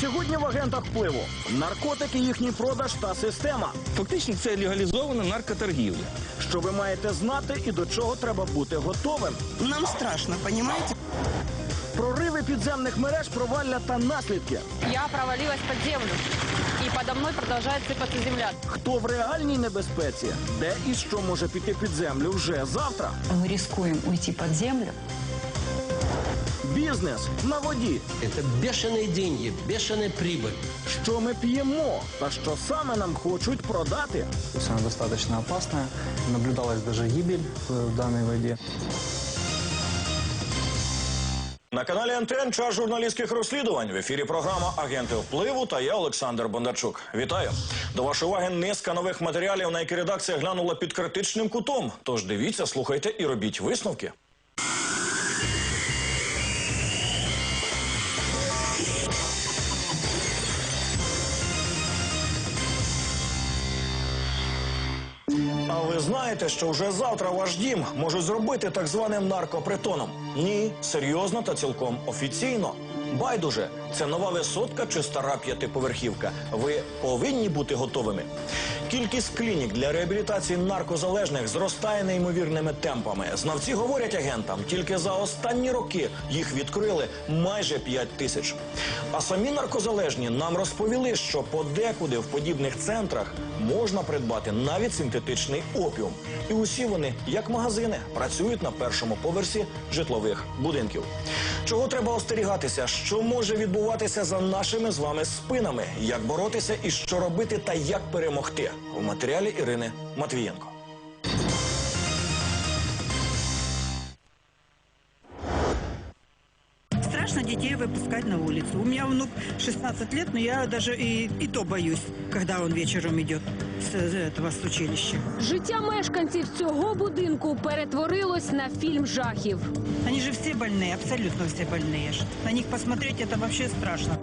Сьогодні в агентах впливу наркотики, їхній продаж та система. Фактично це легалізована наркоторгівля. Що ви маєте знати і до чого треба бути готовим? Нам страшно, понимаете? Прориви підземних мереж, провалля та наслідки. Я провалилась под землю, и подо мной продолжает сыпаться земля. Хто в реальній небезпеці, де і що може піти під землю вже завтра. Мы рискуем уйти под землю. Бізнес на воді. Это бешеные деньги, бешеная прибыль. Що ми п'ємо та що саме нам хочуть продати. То есть она достаточно опасная. Наблюдалась даже гибель в данной воде. На каналі НТН час журналістських розслідувань. В ефірі програма Агенти впливу та я Олександр Бондарчук. Вітаю до вашої уваги. Низка нових матеріалів, на які редакція глянула під критичним кутом. Тож дивіться, слухайте і робіть висновки. Знаєте, що вже завтра ваш дім можуть зробити так званим наркопритоном? Ні, серйозно та цілком офіційно. Байдуже, це нова висотка чи стара п'ятиповерхівка. Ви повинні бути готовими. Кількість клінік для реабілітації наркозалежних зростає неймовірними темпами. Знавці говорять агентам, тільки за останні роки їх відкрили майже 5 тисяч. А самі наркозалежні нам розповіли, що подекуди в подібних центрах можна придбати навіть синтетичний опіум. І усі вони, як магазини, працюють на першому поверсі житлових будинків. Чого треба остерігатися? Що може відбуватися за нашими з вами спинами? Як боротися і що робити та як перемогти? У матеріалі Ірини Матвієнко. Страшно детей выпускать на улицу. У меня внук 16 лет, но я даже и, и то боюсь, когда он вечером идет с этого с училища. Життя мешканців цього будинку перетворилось на фільм жахів. Они же все больные, абсолютно все больные. ж. На них посмотреть это вообще страшно.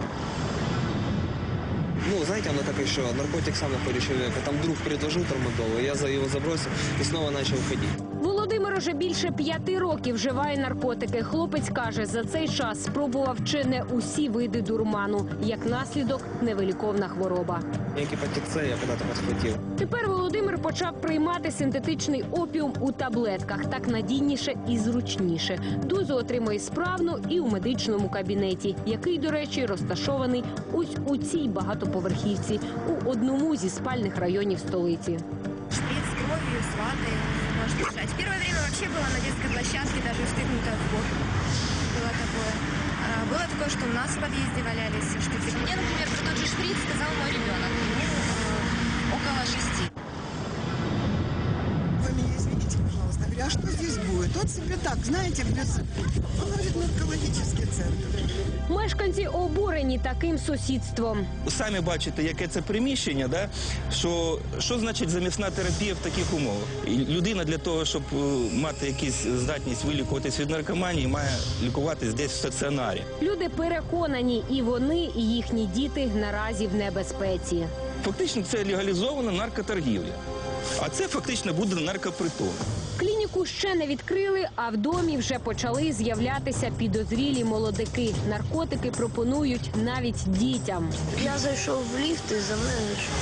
Ну, знаете, оно как еще, наркотик сам находит человека. Там друг предложил тормодол, я за его забросил и снова начал ходить. Володимир уже більше п'яти років вживає наркотики. Хлопець каже, за цей час спробував чи не усі види дурману. Як наслідок невиліковна хвороба. Я С я когда-то подхватил. Тепер Володимир почав приймати синтетичний опіум у таблетках. Так надійніше і зручніше. Дозу отримує справно і у медичному кабінеті, який, до речі, розташований ось у цій багатоповерхівці у одному зі спальних районів столиці. шприц с кровью, с ватой можно писать. Первое время вообще была на детской площадке, даже встыкнута в бок. Было такое. А, Было такое, что у нас в подъезде валялись штуки. Мне, например, про тот же шприц сказал мой ребенок. Ему э, около шести. Говорю, а что здесь будет? Вот себе так, знаете, без... Он говорит, наркологический центр. Мешканці обурені таким сусідством. Самі бачите, яке це приміщення, да? що, що значить замісна терапія в таких умовах? Людина для того, щоб е, мати якусь здатність вилікуватись від наркоманії, має лікуватись десь в стаціонарі. Люди переконані, і вони, і їхні діти наразі в небезпеці. Фактично це легалізована наркоторгівля. А це фактично буде наркопритон. Клініку ще не відкрили, а в домі вже почали з'являтися підозрілі молодики. Наркотики пропонують навіть дітям. Я зайшов в ліфт і за мною зайшов.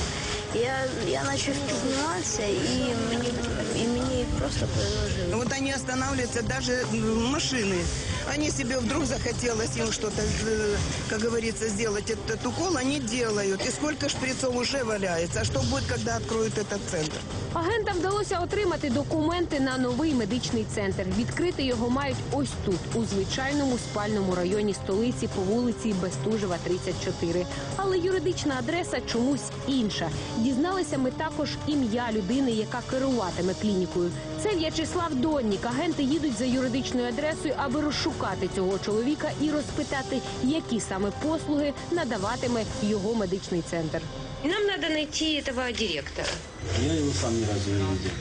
Я, я почав підніматися і мені, і мені просто предложили. Вот они останавливаются, даже машины. Они себе вдруг захотелось им что-то, э, как говорится, сделать этот укол, они делают. И сколько шприцов уже валяется. А что будет, когда откроют этот центр? Агентам вдалося отримати документи на новий медичний центр. Відкрити його мають ось тут, у звичайному спальному районі столиці по вулиці Бестужева, 34. Але юридична адреса чомусь інша. Дізналися ми також ім'я людини, яка керуватиме клінікою. Це В'ячеслав Доннік. Агенти їдуть за юридичною адресою, аби розшукати цього чоловіка і розпитати, які саме послуги надаватиме його медичний центр. Нам треба знайти цього директора. Я его сам ни разу не видел.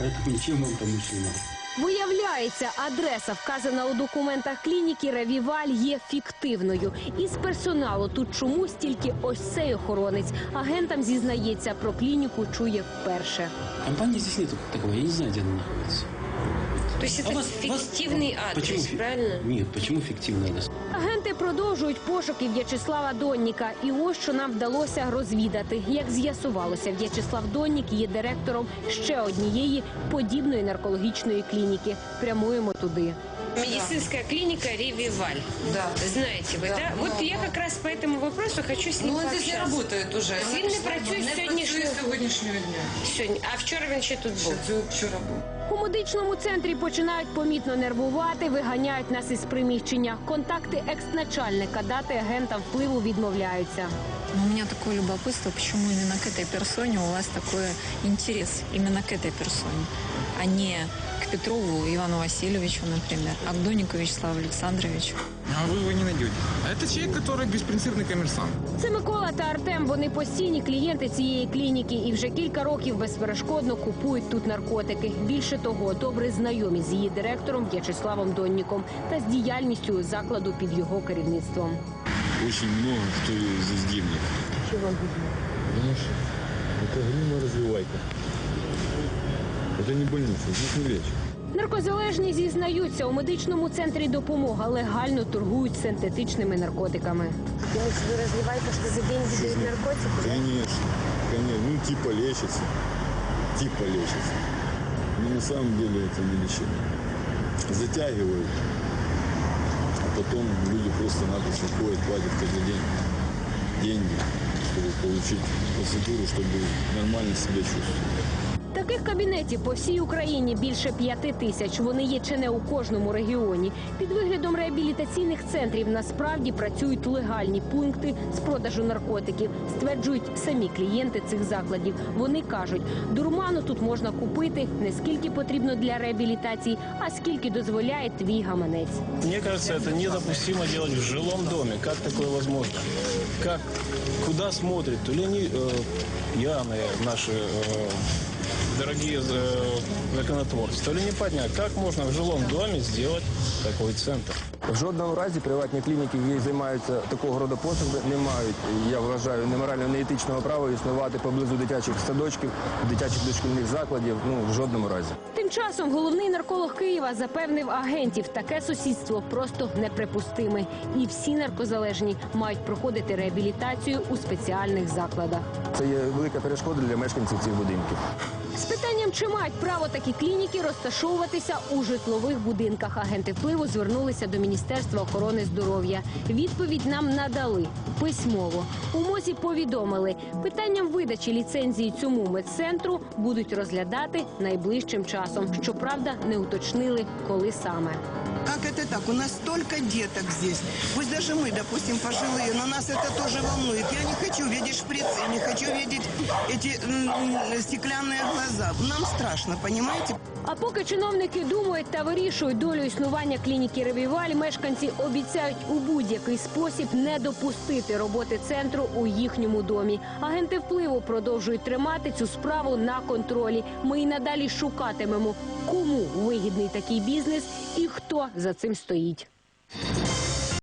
Поэтому ничем вам не могу. Виявляється, адреса, вказана у документах клініки Ревіваль, є фіктивною. Із персоналу тут чомусь тільки ось цей охоронець. Агентам зізнається, про клініку чує вперше. Компании здесь нету таковой, я не знаю, где она находится. То есть это фиктивный адрес, Почему фи- правильно? Нет, почему фиктивный адрес? Агенти продовжують пошуки В'ячеслава Донніка. І ось що нам вдалося розвідати. Як з'ясувалося, В'ячеслав Доннік є директором ще однієї подібної наркологічної клініки. Прямуємо туди. Медицинская клиника Ревиваль. Да. Знаете вы, да? Вот я как раз по этому вопросу хочу с ним Ну, он здесь не пообщаться. работает уже. Він не працює з сьогоднішнього сьогоднішнього дня. Сьогодні. А вчора він ще тут був. Вчора був. У медичному центрі починають помітно нервувати, виганяють нас із приміщення. Контакти екс-начальника дати агентам впливу відмовляються. Но у меня такое любопытство, почему именно к этой персоне у вас такой интерес, именно к этой персоне, а не к Петрову Ивану Васильевичу, например, а к Донику Вячеславу Александровичу. А вы его не найдете. А это человек, который беспринципный коммерсант. Це Микола та Артем. Вони постійні клієнти цієї клініки і вже кілька років безперешкодно купують тут наркотики. Більше того, добре знайомі з її директором В'ячеславом Донніком та з діяльністю закладу під його керівництвом. Очень много кто здесь денег. Потому что это грима-развивайка. Это не больница, здесь не лечат. Наркозалежні зізнаються у медичному центрі допомога легально торгують синтетичними наркотиками. Конечно, конечно. Ну, типа лечится. Типа лечится. Но на самом деле это не лечение. Затягивают. А потом люди просто-напросто ходят, платят каждый день деньги, чтобы получить процедуру, чтобы нормально себя чувствовать. Таких кабінетів по всій Україні більше п'яти тисяч. Вони є чи не у кожному регіоні. Під виглядом реабілітаційних центрів насправді працюють легальні пункти з продажу наркотиків, стверджують самі клієнти цих закладів. Вони кажуть, дурману тут можна купити не скільки потрібно для реабілітації, а скільки дозволяє твій гаманець. Мне кажется, это недопустимо делать в жилом доме. Как такое возможно? Как, куда смотрят? То ли они э, пьяные, наши э, дорогие э, законотворцы, то ли не понять, как можно в жилом доме сделать такой центр. В жодному разі приватні клініки, які займаються такого роду послугами, не мають, я вважаю, не морально, не етичного права існувати поблизу дитячих садочків, дитячих дошкільних закладів. Ну в жодному разі. Тим часом головний нарколог Києва запевнив агентів, таке сусідство просто неприпустиме. І всі наркозалежні мають проходити реабілітацію у спеціальних закладах. Це є велика перешкода для мешканців цих будинків. З питанням, чи мають право такі клініки розташовуватися у житлових будинках, агенти впливу звернулися до Міністерства охорони здоров'я. Відповідь нам надали письмово. У мозі повідомили, питанням видачі ліцензії цьому медцентру будуть розглядати найближчим часом. Щоправда, не уточнили, коли саме. Как это так? У нас столько деток здесь. Пусть даже мы, допустим, пожилые, но нас это тоже волнует. Я не хочу видеть шприцы, не хочу видеть эти м, м, стеклянные глаза. Нам страшно, понимаете? А поки чиновники думають та вирішують долю існування клініки Ревіваль, мешканці обіцяють у будь-який спосіб не допустити роботи центру у їхньому домі. Агенти впливу продовжують тримати цю справу на контролі. Ми і надалі шукатимемо, кому вигідний такий бізнес і хто за цим стоїть.